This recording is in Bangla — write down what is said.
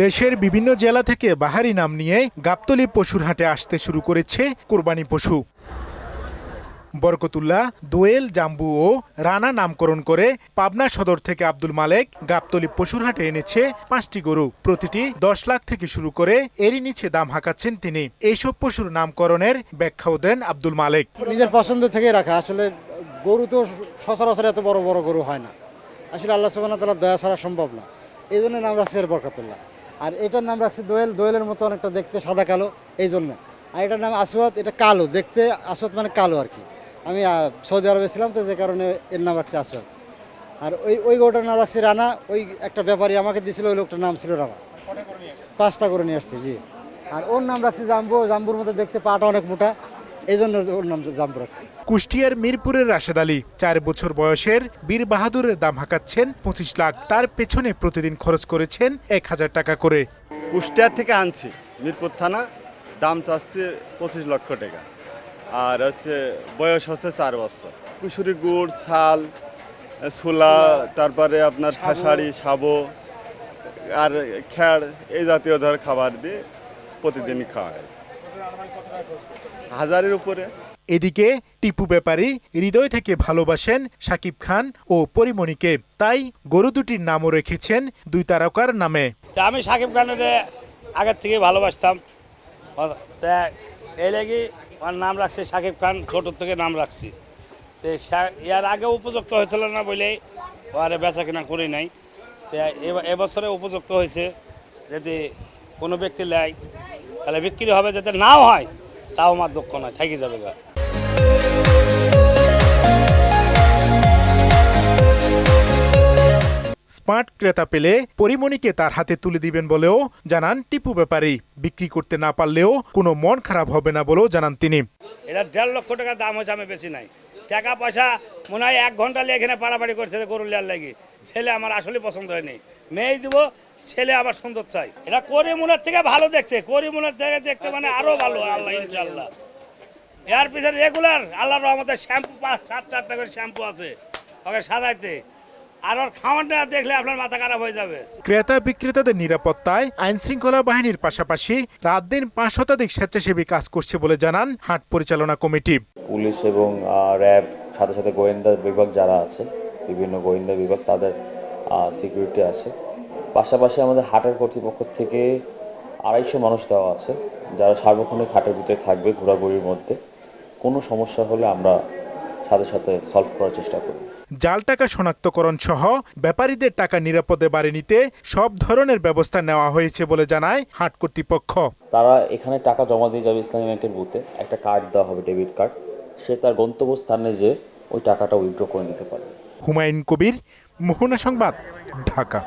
দেশের বিভিন্ন জেলা থেকে বাহারি নাম নিয়ে গাবতলী পশুর হাটে আসতে শুরু করেছে কোরবানি পশু। বরকতুল্লাহ দোয়েল জাম্বু ও রানা নামকরণ করে পাবনা সদর থেকে আব্দুল মালেক গাবতলী পশুর হাটে এনেছে পাঁচটি গরু। প্রতিটি দশ লাখ থেকে শুরু করে এরই নিচে দাম হাঁকাচ্ছেন তিনি। এইসব পশুর নামকরণের ব্যাখ্যাও দেন আব্দুল মালেক। নিজের পছন্দ থেকে রাখা। আসলে গরু তো সচরাচর এত বড় বড় গরু হয় না। আসলে আল্লাহ সুবাহ তালা দয়া ছাড়া সম্ভব না। এই জন্য নাম রাখছে এর বরকাতুল্লাহ। আর এটার নাম রাখছে দোয়েল। দোয়েলের মতো অনেকটা দেখতে সাদা কালো এই জন্য আর এটার নাম আসওয়াত, এটা কালো। দেখতে আসওয়াত মানে কালো আর কি। আমি সৌদি আরবে ছিলাম তো, যে কারণে এর নাম রাখছে আসওয়াত। আর ওই ওই গরুটার নাম রাখছে রানা। ওই একটা ব্যাপারী আমাকে দিয়েছিল ওই লোকটার নাম ছিল রানা। পাঁচটা করে নিয়ে আসছে, জি। আর ওর নাম রাখছে জাম্বু। জাম্বুর মতো দেখতে পাটা অনেক মোটা। এই জন্য ওর নাম রাখছে। কুষ্টিয়ার মিরপুরের রাশেদ আলী চার বছর বয়সের বীর বাহাদুরের দাম হাঁকাচ্ছেন পঁচিশ লাখ। তার পেছনে প্রতিদিন খরচ করেছেন এক হাজার টাকা করে। কুষ্টিয়ার থেকে আনছি মিরপুর থানা দাম চাচ্ছে পঁচিশ লক্ষ টাকা। আর হচ্ছে বয়স হচ্ছে চার বছর। কুশুরি গুড় ছাল ছোলা তারপরে আপনার খাসাড়ি সাবো আর খ্যাড় এই জাতীয় ধর খাবার দিয়ে প্রতিদিন খাওয়ায় হাজারের উপরে। এদিকে টিপু ব্যাপারী হৃদয় থেকে ভালোবাসেন সাকিব খান ও পরিমণিকে। তাই গরু দুটির নামও রেখেছেন দুই তারকার নামে। তা আমি সাকিব খানের আগের থেকে ভালোবাসতাম। এই লাগি আমার নাম রাখছি সাকিব খান ছোটোর থেকে নাম রাখছি। তো ইয়ার আগে উপযুক্ত হয়েছিল না বলেই ও আরে বেচা কিনা করি নাই। তা এবছরে উপযুক্ত হয়েছে। যদি কোনো ব্যক্তি নেয় তাহলে বিক্রি হবে যাতে নাও হয় তাও আমার দুঃখ নয় থাকি যাবে গা। স্মার্ট ক্রেতা পেলে পরিমণিকে তার হাতে তুলে দিবেন বলেও জানান টিপু ব্যাপারী। বিক্রি করতে না পারলেও কোনো মন খারাপ হবে না বলেও জানান তিনি। এটা দেড় লক্ষ টাকা দাম হয়েছে আমি বেশি নাই। টাকা পয়সা মনে হয় এক ঘণ্টা লিয়ে এখানে পাড়াপাড়ি করছে গরু লিয়ার লাগি। ছেলে আমার আসলে পছন্দ হয়নি। মেয়ে দিব ছেলে আবার সুন্দর চাই। এটা করিমুনের থেকে ভালো দেখতে। করিমুনের থেকে দেখতে মানে আরও ভালো আল্লাহ ইনশাল্লাহ এর পিছনে রেগুলার আল্লাহ রহমতের শ্যাম্পু পাঁচ সাত চারটা করে শ্যাম্পু আছে ওকে সাজাইতে। আর ওর খাওয়ানটা দেখলে আপনার মাথা খারাপ হয়ে যাবে। ক্রেতা বিক্রেতাদের নিরাপত্তায় আইন শৃঙ্খলা বাহিনীর পাশাপাশি রাত দিন পাঁচ শতাধিক স্বেচ্ছাসেবী কাজ করছে বলে জানান হাট পরিচালনা কমিটি। পুলিশ এবং র্যাব সাথে সাথে গোয়েন্দা বিভাগ যারা আছে বিভিন্ন গোয়েন্দা বিভাগ তাদের সিকিউরিটি আছে। পাশাপাশি আমাদের হাটের কর্তৃপক্ষ থেকে আড়াইশো মানুষ দেওয়া আছে যারা সার্বক্ষণিক হাটের ভিতরে থাকবে ঘোরাঘুরির মধ্যে। কোনো সমস্যা হলে আমরা সাথে সাথে সলভ করার চেষ্টা করব। জাল টাকা শনাক্তকরণ সহ ব্যাপারীদের টাকা নিরাপদে বাড়ি নিতে সব ধরনের ব্যবস্থা নেওয়া হয়েছে বলে জানায় হাট কর্তৃপক্ষ। তারা এখানে টাকা জমা দিয়ে যাবে ইসলামী ব্যাংকের বুথে একটা কার্ড দেওয়া হবে ডেবিট কার্ড সে তার গন্তব্যস্থানে যে ওই টাকাটা উইথড্র করে নিতে পারে হুমায়ুন কবির মোহনা সংবাদ ঢাকা।